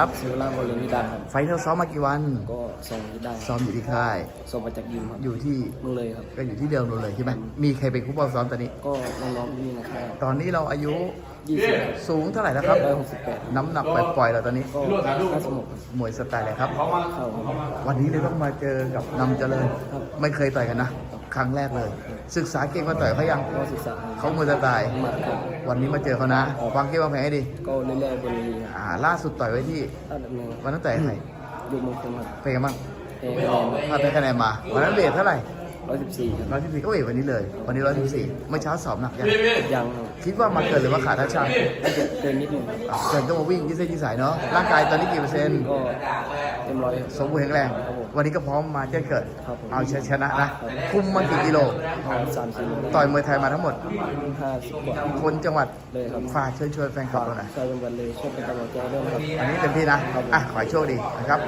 ครับศิวราบริณิดาครับไฟท์เราซ้อมมากี่วันก็ส่งที่ได้ซ้อมอยู่ที่ค่ายส่งมาจากยิมครับอยู่ที่เมืองเลยครับก็อยู่ที่เดิมนู่นเลยใช่ไหมมีใครเป็นคู่บอลซ้อมตอนนี้ ก็น้องๆที่นี่นะครับตอนนี้เราอายุยี่สิบสูงเท่าไหร่แล้วครับร้อยหกสิบแปดน้ำหนักปล่อยๆเราตอนนี้ก็ห้าสมุกมวยสไตล์อะไรครับเข้าครับ วันนี้เลยต้องมาเจอกับนำเจริญครับไม่เคยต่อยกันนะ ครั้งแรกเลย ศึกษาเก่งมาต่อยเขายังก็ศึกษาเขามวยสไตล์หมัดครับวันนี้มาเจอเขานะวางเกมวางแผนให้ดีก็เรื่อยๆบนเวทีครับอ่า ล่าสุดต่อยไว้ที่ถ้าดำเนินวันนั้นต่อยใครดูมงคลครับเป็นไงบ้างเอกแนนพลาดได้คะแนนมาวันนั้นเบสเท่าไหร่ร้อยสิบสี่ครับร้อยสิบสี่ก็เวทวันนี้เลย วันนี้ร้อยสิบสี่เมื่อเช้าสอบหนักยังยังครับคิดว่ามาเกินหรือว่าขาดทัชชันน่าจะเกินนิดหนึงครับอะเกินก็มาวิ่งยี่สิบยี่สายเนาะร่างกายตอนนี้กี่เปอร์เซ็นต์ก็ เต็มร้อยครับสมบูรณ์แข็งแรงครับผมวันนี้ก็พร้อมมาแจ้งเกิด ครับผม เอาชนะนะ คุมมากี่กิโลประมาณสามสี่โลต่อยมวยไทยมาทั้งหมด ห้าสิบกว่าคนจังหวัดเลยครับฝากเชิญชวนแฟนคลับเราหน่อยชาวจังหวัดเลยช่วยเป็นกำลังใจด้วยนะครับ อันนี้เต็มที่นะ อะ ขอให้โชคดีนะครับ